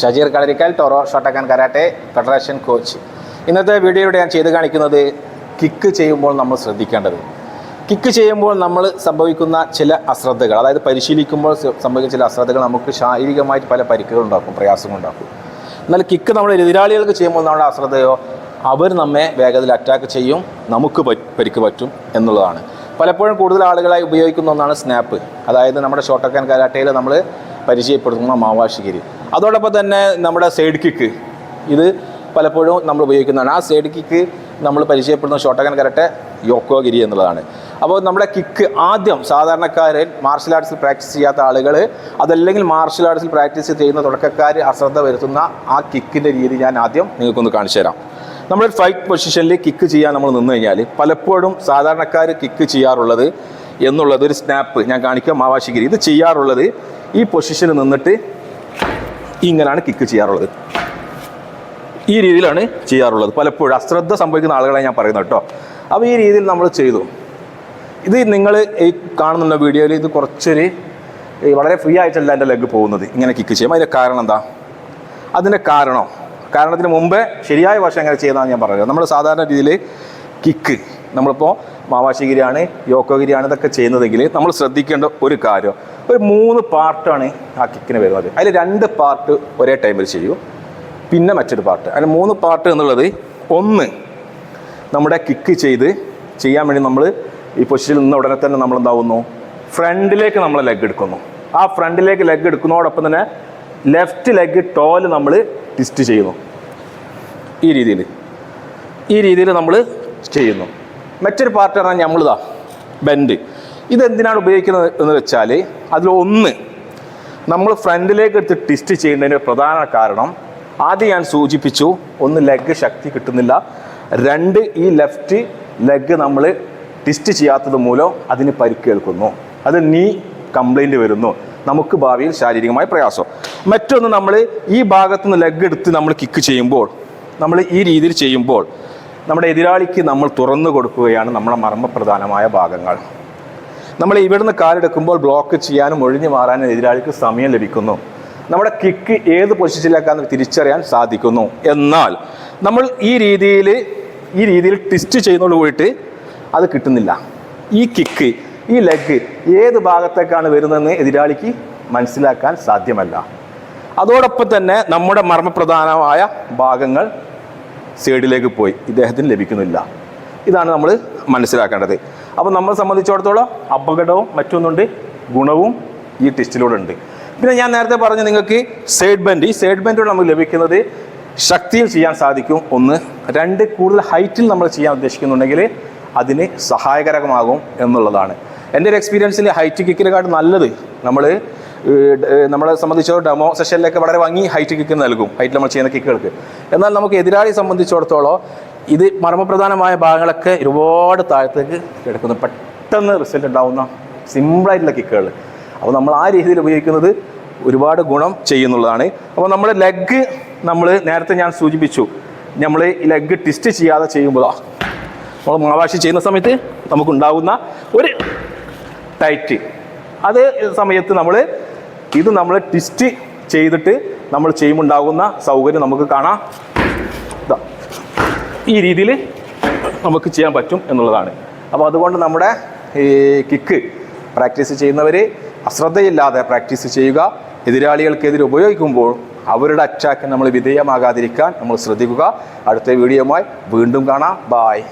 Shajeer Kalarikkal Toro Shotokan karate federation coach. ഇന്നത്തെ വീഡിയോയുടെ ഞാൻ ചെയ്ത് കാണിക്കുന്നത് കിക്ക് ചെയ്യുമ്പോൾ നമ്മൾ ശ്രദ്ധിക്കേണ്ടത്. കിക്ക് ചെയ്യുമ്പോൾ നമ്മൾ സംഭവിക്കുന്ന ചില അശ്രദ്ധകൾ അതായത് പരിശീലിക്കുമ്പോൾ സംഭവിക്കുന്ന ചില അശ്രദ്ധകൾ നമുക്ക് ശാരീരികമായിട്ട് പല പരിക്കുകൾ ഉണ്ടാക്കും പ്രയാസങ്ങൾ ഉണ്ടാക്കും. എന്നാൽ കിക്ക് നമ്മൾ എതിരാളികൾക്ക് ചെയ്യുമ്പോൾ നമ്മുടെ അശ്രദ്ധയോ അവർ നമ്മെ വേഗത്തിൽ അറ്റാക്ക് ചെയ്യും നമുക്ക് പരിക്ക് പറ്റും എന്നുള്ളതാണ്. പലപ്പോഴും കൂടുതൽ ആളുകളായി ഉപയോഗിക്കുന്ന ഒന്നാണ് സ്നാപ്പ് അതായത് നമ്മുടെ ഷോട്ടക്കാൻ കരാട്ടയിൽ നമ്മൾ പരിചയപ്പെടുത്തുന്ന മാവാഷിഗിരി. അതോടൊപ്പം തന്നെ നമ്മുടെ സൈഡ് കിക്ക് ഇത് പലപ്പോഴും നമ്മൾ ഉപയോഗിക്കുന്നതാണ്. ആ സൈഡ് കിക്ക് നമ്മൾ പരിചയപ്പെടുന്ന ഷോട്ടകൻ കരട്ടെ യോക്കോഗിരി എന്നുള്ളതാണ്. അപ്പോൾ നമ്മുടെ കിക്ക് ആദ്യം സാധാരണക്കാരൻ മാർഷൽ ആർട്സിൽ പ്രാക്ടീസ് ചെയ്യാത്ത ആളുകൾ അതല്ലെങ്കിൽ മാർഷൽ ആർട്സിൽ പ്രാക്ടീസ് ചെയ്യുന്ന തുടക്കക്കാർ അശ്രദ്ധ വരുത്തുന്ന ആ കിക്കിന്റെ രീതി ഞാൻ ആദ്യം നിങ്ങൾക്കൊന്ന് കാണിച്ചു തരാം. നമ്മൾ ഫൈറ്റ് പൊസിഷനിൽ കിക്ക് ചെയ്യാൻ നമ്മൾ നിന്ന് കഴിഞ്ഞാൽ പലപ്പോഴും സാധാരണക്കാർ കിക്ക് ചെയ്യാറുള്ളത് എന്നുള്ളത് ഒരു സ്നാപ്പ് ഞാൻ കാണിക്കാം മാവാശിഗിരി ഇത് ചെയ്യാറുള്ളത് ഈ പൊസിഷനിൽ നിന്നിട്ട് ഇങ്ങനെയാണ് കിക്ക് ചെയ്യാറുള്ളത്. ഈ രീതിയിലാണ് ചെയ്യാറുള്ളത്. പലപ്പോഴും അശ്രദ്ധ സംഭവിക്കുന്ന ആളുകളെ ഞാൻ പറയുന്നത് കേട്ടോ. അപ്പോൾ ഈ രീതിയിൽ നമ്മൾ ചെയ്തു. ഇത് നിങ്ങൾ ഈ കാണുന്ന വീഡിയോയിൽ ഇത് കുറച്ചൊരു വളരെ ഫ്രീ ആയിട്ടല്ല എന്റെ ലെഗ് പോകുന്നത്. ഇങ്ങനെ കിക്ക് ചെയ്യുമ്പോൾ അതിന്റെ കാരണം എന്താ? അതിന്റെ കാരണം കാരണത്തിന് മുമ്പേ ശരിയായ വശം എങ്ങനെ ചെയ്യുന്നതാണ് ഞാൻ പറയുന്നത് നമ്മൾ സാധാരണ രീതിയിൽ കിക്ക് നമ്മളിപ്പോൾ മാവാശിഗിരിയാണ് യോക്കോഗിരിയാണ് ഇതൊക്കെ ചെയ്യുന്നതെങ്കിൽ നമ്മൾ ശ്രദ്ധിക്കേണ്ട ഒരു കാര്യം ഒരു മൂന്ന് പാർട്ടാണ് ആ കിക്കിന് വരുന്നത്. അതിൽ രണ്ട് പാർട്ട് ഒരേ ടൈമിൽ ചെയ്യൂ. പിന്നെ മറ്റൊരു പാർട്ട്. അതിൽ മൂന്ന് പാർട്ട് എന്നുള്ളത് ഒന്ന് നമ്മുടെ കിക്ക് ചെയ്ത് ചെയ്യാൻ വേണ്ടി നമ്മൾ ഈ പൊസിഷനിൽ നിന്ന് ഉടനെ തന്നെ നമ്മൾ എന്താവുന്നു ഫ്രണ്ടിലേക്ക് നമ്മൾ ലെഗ് എടുക്കുന്നു. ആ ഫ്രണ്ടിലേക്ക് ലെഗ് എടുക്കുന്നതോടൊപ്പം തന്നെ ലെഫ്റ്റ് ലെഗ് ടോൽ നമ്മൾ ട്വിസ്റ്റ് ചെയ്യുന്നു. ഈ രീതിയിൽ ഈ രീതിയിൽ നമ്മൾ ചെയ്യുന്നു. മറ്റൊരു പാർട്ടാണ് നമ്മളിതാ ബെൻഡ്. ഇതെന്തിനാണ് ഉപയോഗിക്കുന്നത് എന്ന് വെച്ചാൽ അതിൽ ഒന്ന് നമ്മൾ ഫ്രണ്ടിലേക്ക് എടുത്ത് ട്വിസ്റ്റ് ചെയ്യുന്നതിന് പ്രധാന കാരണം ആദ്യം ഞാൻ സൂചിപ്പിച്ചു ഒന്ന് ലെഗ് ശക്തി കിട്ടുന്നില്ല. രണ്ട് ഈ ലെഫ്റ്റ് ലെഗ് നമ്മൾ ട്വിസ്റ്റ് ചെയ്യാത്തത് മൂലം അതിന് പരിക്കേൽക്കുന്നു. അത് നീ കംപ്ലൈന്റ് വരുന്നു. നമുക്ക് ഭാവിയിൽ ശാരീരികമായ പ്രയാസം. മറ്റൊന്ന് നമ്മൾ ഈ ഭാഗത്തുനിന്ന് ലെഗ് എടുത്ത് നമ്മൾ കിക്ക് ചെയ്യുമ്പോൾ നമ്മൾ ഈ രീതിയിൽ ചെയ്യുമ്പോൾ നമ്മുടെ എതിരാളിക്ക് നമ്മൾ തുറന്നു കൊടുക്കുകയാണ് നമ്മുടെ മർമ്മപ്രധാനമായ ഭാഗങ്ങൾ. നമ്മൾ ഇവിടുന്ന് കാലെടുക്കുമ്പോൾ ബ്ലോക്ക് ചെയ്യാനും ഒഴിഞ്ഞു മാറാനും എതിരാളിക്ക് സമയം ലഭിക്കുന്നു. നമ്മുടെ കിക്ക് ഏത് പൊസിഷനിലേക്കാന്ന് തിരിച്ചറിയാൻ സാധിക്കുന്നു. എന്നാൽ നമ്മൾ ഈ രീതിയിൽ ഈ രീതിയിൽ ട്വിസ്റ്റ് ചെയ്യുന്നതോട് പോയിട്ട് അത് കിട്ടുന്നില്ല. ഈ കിക്ക് ഈ ലെഗ് ഏത് ഭാഗത്തേക്കാണ് വരുന്നതെന്ന് എതിരാളിക്ക് മനസ്സിലാക്കാൻ സാധ്യമല്ല. അതോടൊപ്പം തന്നെ നമ്മുടെ മർമ്മപ്രധാനമായ ഭാഗങ്ങൾ സൈഡിലേക്ക് പോയി. ഇദ്ദേഹത്തിന് ലഭിക്കുന്നില്ല. ഇതാണ് നമ്മൾ മനസ്സിലാക്കേണ്ടത്. അപ്പോൾ നമ്മളെ സംബന്ധിച്ചിടത്തോളം അപകടവും മറ്റൊന്നുണ്ട്. ഗുണവും ഈ ടെസ്റ്റിലൂടെ ഉണ്ട്. പിന്നെ ഞാൻ നേരത്തെ പറഞ്ഞു നിങ്ങൾക്ക് സൈഡ് ബെൻഡ്. ഈ സൈഡ് ബെൻഡ് നമുക്ക് ലഭിക്കുന്നത് ശക്തിയിൽ ചെയ്യാൻ സാധിക്കും. ഒന്ന്. രണ്ട് കൂടുതൽ ഹൈറ്റിൽ നമ്മൾ ചെയ്യാൻ ഉദ്ദേശിക്കുന്നുണ്ടെങ്കിൽ അതിന് സഹായകരമാകും എന്നുള്ളതാണ്. എന്റെ ഒരു എക്സ്പീരിയൻസിൽ ഹൈറ്റ് കിക്കിനെക്കാട്ടും നല്ലത് നമ്മൾ നമ്മളെ സംബന്ധിച്ചോളം ഡെമോ സെഷനിലൊക്കെ വളരെ ഭംഗി ഹൈറ്റ് കിക്ക് നൽകും. ഹൈറ്റ് നമ്മൾ ചെയ്യുന്ന കിക്കുകൾക്ക് എന്നാൽ നമുക്ക് എതിരാളി സംബന്ധിച്ചിടത്തോളം ഇത് മർമ്മപ്രധാനമായ ഭാഗങ്ങളൊക്കെ ഒരുപാട് താഴത്തേക്ക് കിടക്കുന്നു. പെട്ടെന്ന് റിസൾട്ട് ഉണ്ടാവുന്ന സിമ്പിളായിട്ടുള്ള കിക്കുകൾ അപ്പോൾ നമ്മൾ ആ രീതിയിൽ ഉപയോഗിക്കുന്നത് ഒരുപാട് ഗുണം ചെയ്യുന്നുള്ളതാണ്. അപ്പോൾ നമ്മൾ ലെഗ് നമ്മൾ നേരത്തെ ഞാൻ സൂചിപ്പിച്ചു. നമ്മൾ ഈ ലെഗ് ട്വിസ്റ്റ് ചെയ്യാതെ ചെയ്യുമ്പോഴാണ് നമ്മൾ മാവാശി ചെയ്യുന്ന സമയത്ത് നമുക്കുണ്ടാകുന്ന ഒരു ടൈറ്റ് അത് സമയത്ത് നമ്മൾ ഇത് നമ്മൾ ട്വിസ്റ്റ് ചെയ്തിട്ട് നമ്മൾ ചെയ്യുമ്പോൾ ഉണ്ടാകുന്ന സൗകര്യം നമുക്ക് കാണാം. ഈ രീതിയിൽ നമുക്ക് ചെയ്യാൻ പറ്റും എന്നുള്ളതാണ്. അപ്പോൾ അതുകൊണ്ട് നമ്മുടെ ഈ കിക്ക് പ്രാക്ടീസ് ചെയ്യുന്നവർ അശ്രദ്ധയില്ലാതെ പ്രാക്ടീസ് ചെയ്യുക. എതിരാളികൾക്കെതിരെ ഉപയോഗിക്കുമ്പോൾ അവരുടെ അറ്റാക്ക് നമ്മൾ വിധേയമാകാതിരിക്കാൻ നമ്മൾ ശ്രദ്ധിക്കുക. അടുത്ത വീഡിയോയുമായി വീണ്ടും കാണാം. ബായ്